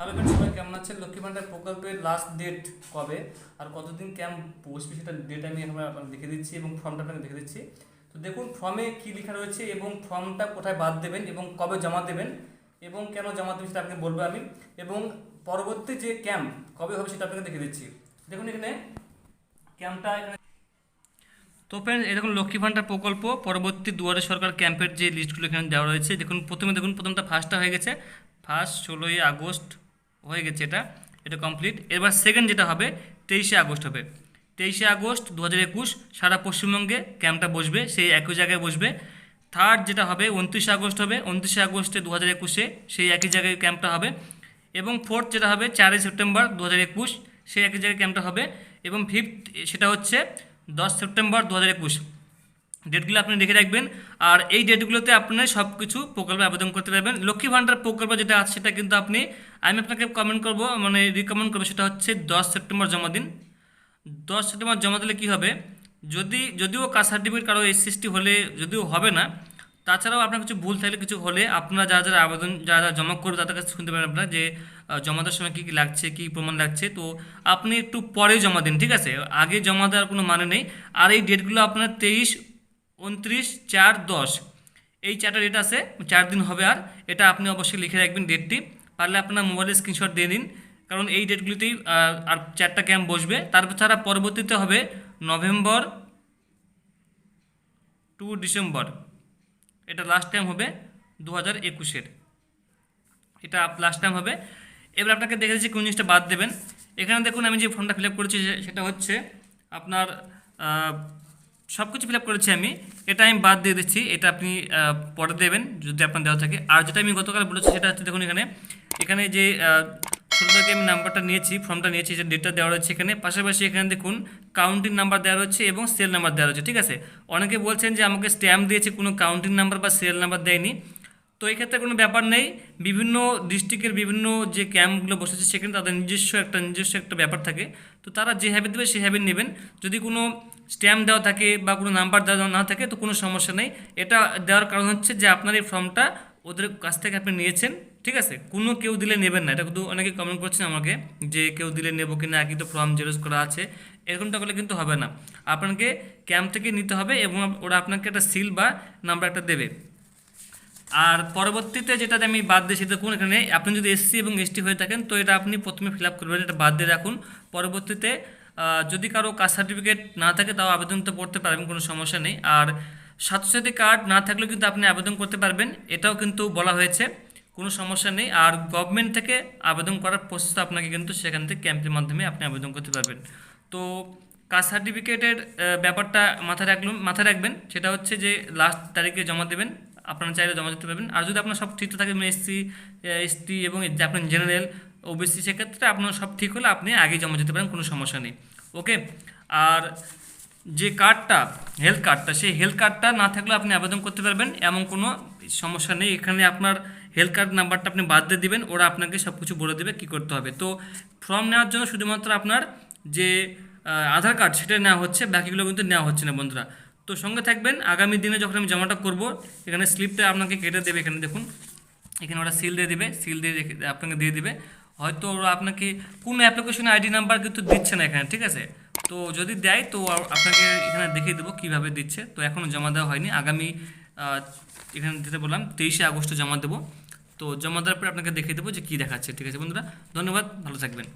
Hello friends সবাই কেমন আছেন লক্ষ্মী ভান্ডার প্রকল্পের লাস্ট ডেট কবে? আর কতদিন ক্যাম্প বসবে সেটা ডেট আমি আমরা আপনাকে দেখে দিচ্ছি এবং ফর্মটা আপনাকে দেখে দিচ্ছি। তো দেখুন ফর্মে কী লেখা রয়েছে এবং ফর্মটা কোথায় বাদ দেবেন এবং কবে জমা দেবেন এবং কেন জমা দেবেন সেটা আপনাকে বলব আমি। এবং পরবর্তী যে ক্যাম্প কবে হবে সেটা আপনাকে দেখে দিচ্ছি। দেখুন এখানে ক্যাম্পটা এখানে তো ফ্রেন্ড দেখুন লক্ষ্মী ভান্ডার প্রকল্প, পরবর্তী দুয়ারে সরকার ক্যাম্পের যে লিস্টগুলো এখানে দেওয়া রয়েছে। দেখুন, প্রথমে দেখুন, প্রথমটা ফার্স্টটা হয়ে গেছে। ফার্স্ট ষোলোই আগস্ট হয়ে গেছে এটা এটা কমপ্লিট এবার সেকেন্ড যেটা হবে, তেইশে আগস্ট হবে। তেইশে আগস্ট দু হাজার একুশ, সারা পশ্চিমবঙ্গে ক্যাম্পটা বসবে, সেই একই জায়গায় বসবে। থার্ড যেটা হবে, উনত্রিশে আগস্ট হবে, উনত্রিশে আগস্টে দু হাজার একুশে সেই একই জায়গায় ক্যাম্পটা হবে। এবং ফোর্থ যেটা হবে, চারই সেপ্টেম্বর দু হাজার একুশ, সেই একই জায়গায় ক্যাম্পটা হবে। এবং ফিফথ সেটা হচ্ছে দশ সেপ্টেম্বর দু হাজার একুশ। ডেটগুলো আপনি রেখে রাখবেন। আর এই ডেটগুলোতে আপনি সব কিছু প্রকল্পে আবেদন করতে পারবেন। লক্ষ্মী ভাণ্ডার প্রকল্প যেটা আছে, সেটা কিন্তু আপনি, আমি আপনাকে কমেন্ট করব মানে রিকমেন্ড করব, সেটা হচ্ছে দশ সেপ্টেম্বর জমা দিন দশ সেপ্টেম্বর জমা দিলে কী হবে? যদি, যদিও কাস্ট সার্টিফিকেট কারও এস এসসিএসটি হলে, যদিও হবে না, তাছাড়াও আপনার কিছু ভুল থাকলে কিছু হলে আপনারা যারা যারা আবেদন, যারা যারা জমা করবে, তাদের কাছে শুনতে পারেন আপনারা যে জমা দেওয়ার সময় কী কী লাগছে, কী প্রমাণ লাগছে। তো আপনি একটু পরে জমা দিন, ঠিক আছে? আগে জমা দেওয়ার কোনো মানে নেই। আর এই ডেটগুলো আপনার তেইশ উনত্রিশ চার দশ। এই চারটা ডেট আছে, চার দিন হবে আর। এটা আপনি অবশ্যই লিখে রাখবেন ডেটটি পারলে আপনার মোবাইলে স্ক্রিনশট দিয়ে দিন। কারণ এই ডেটগুলিতেই আর চারটা ক্যাম্প বসবে। তারপর ছাড়া পরবর্তীতে হবে নভেম্বর টু ডিসেম্বর। এটা লাস্ট টাইম হবে দু হাজার একুশের। এটা লাস্ট টাইম হবে। এবার আপনাকে দেখে দিচ্ছি কোন জিনিসটা বাদ দেবেন। এখানে দেখুন আমি যে ফর্মটা ফিল আপ করেছি সেটা হচ্ছে আপনার সব কিছু ফিল আপ করেছি আমি। এটা আমি বাদ দিয়ে দিচ্ছি। এটা আপনি পরে দেবেন, যদি আপনার দেওয়া থাকে। আর যেটা আমি গতকাল বলেছি, সেটা হচ্ছে দেখুন এখানে। এখানে যে ছোটো থেকে আমি নাম্বারটা নিয়েছি, ফর্মটা নিয়েছি, যে ডেটটা দেওয়া রয়েছে এখানে। পাশাপাশি এখানে দেখুন কাউন্টিং নাম্বার দেওয়া রয়েছে এবং সেল নাম্বার দেওয়া রয়েছে, ঠিক আছে? অনেকে বলছেন যে আমাকে স্ট্যাম্প দিয়েছে, কোনো কাউন্টিং নাম্বার বা সেল নাম্বার দেয়নি। তো এই ক্ষেত্রে কোনো ব্যাপার নেই। বিভিন্ন ডিস্ট্রিক্টের বিভিন্ন যে ক্যাম্পগুলো বসেছে, সেখানে তাদের নিজস্ব একটা নিজস্ব একটা ব্যাপার থাকে। তো তারা যে যেভাবে দেবে সেভাবে নেবেন। যদি কোনো স্ট্যাম্প দেওয়া থাকে বা কোনো নাম্বার দেওয়া না থাকে, তো কোনো সমস্যা নেই। এটা দেওয়ার কারণ হচ্ছে যে আপনার এই ফর্মটা ওদের কাছ থেকে আপনি নিয়েছেন, ঠিক আছে? কোনো কেউ দিলে নেবেন না। এটা কিন্তু অনেকে কমেন্ট করছেন আমাকে যে কেউ দিলে নেব কি না একই তো ফর্ম জেরক্স করা আছে। এরকমটা করলে কিন্তু হবে না। আপনাকে ক্যাম্প থেকে নিতে হবে এবং ওরা আপনাকে একটা সিল বা নাম্বার একটা দেবে। আর পরবর্তীতে যেটাতে আমি বাদ দিয়েছি দেখুন এখানে? আপনি যদি এসসি এবং এসটি হয়ে থাকেন, তো এটা আপনি প্রথমে ফিল আপ করবেন, এটা বাদ দিয়ে রাখুন। পরবর্তীতে যদি কারও কাস্ট সার্টিফিকেট না থাকে, তাও আবেদন তো করতে পারবেন, কোনো সমস্যা নেই। আর স্বাস্থ্যসাথী কার্ড না থাকলেও কিন্তু আপনি আবেদন করতে পারবেন, এটাও কিন্তু বলা হয়েছে, কোনো সমস্যা নেই। আর গভর্নমেন্ট থেকে আবেদন করার প্রসেস আপনাকে কিন্তু সেখান থেকে ক্যাম্পের মাধ্যমে আপনি আবেদন করতে পারবেন। তো কাস্ট সার্টিফিকেটের ব্যাপারটা মাথায় রাখলুন মাথায় রাখবেন, সেটা হচ্ছে যে লাস্ট তারিখে জমা দেবেন আপনারা চাইলে জমা দিতে পারবেন। আর যদি আপনার সব ঠিক থাকে এসসি এসটি এবং আপনার জেনারেল ওবিসি সেক্ষেত্রে আপনার সব ঠিক হলে আপনি আগে জমা দিতে পারেন, কোনো সমস্যা নেই। ওকে আর যে কার্ডটা হেলথ কার্ডটা সেই হেলথ কার্ডটা না থাকলে আপনি আবেদন করতে পারবেন, এমন কোনো সমস্যা নেই। এখানে আপনার হেলথ কার্ড নাম্বারটা আপনি বাদ দিয়ে দিবেন, ওরা আপনাকে সব কিছু বলে দেবে কী করতে হবে। তো ফর্ম নেওয়ার জন্য শুধুমাত্র আপনার যে আধার কার্ড সেটা নেওয়া হচ্ছে, বাকিগুলো কিন্তু নেওয়া হচ্ছে না বন্ধুরা। তো সঙ্গে থাকবেন। আগামী দিনে যখন আমি জমাটা করব এখানে স্লিপটা আপনাকে কেটে দেবে এখানে, দেখুন। এখানে ওরা সিল দিয়ে দেবে সিল দিয়ে আপনাকে দিয়ে দিবে। হয়তো ওরা আপনাকে, কোনো অ্যাপ্লিকেশন আইডি নাম্বার কিন্তু দিচ্ছে না এখানে, ঠিক আছে? তো যদি দেয়, তো আপনাকে এখানে দেখিয়ে দেবো কীভাবে দিচ্ছে। তো এখনও জমা দেওয়া হয়নি। আগামী এখানে দিতে বললাম, তেইশে আগস্টে জমা দেবো। তো জমা দেওয়ার পরে আপনাকে দেখিয়ে দেবো যে কী দেখাচ্ছে, ঠিক আছে বন্ধুরা? ধন্যবাদ, ভালো থাকবেন।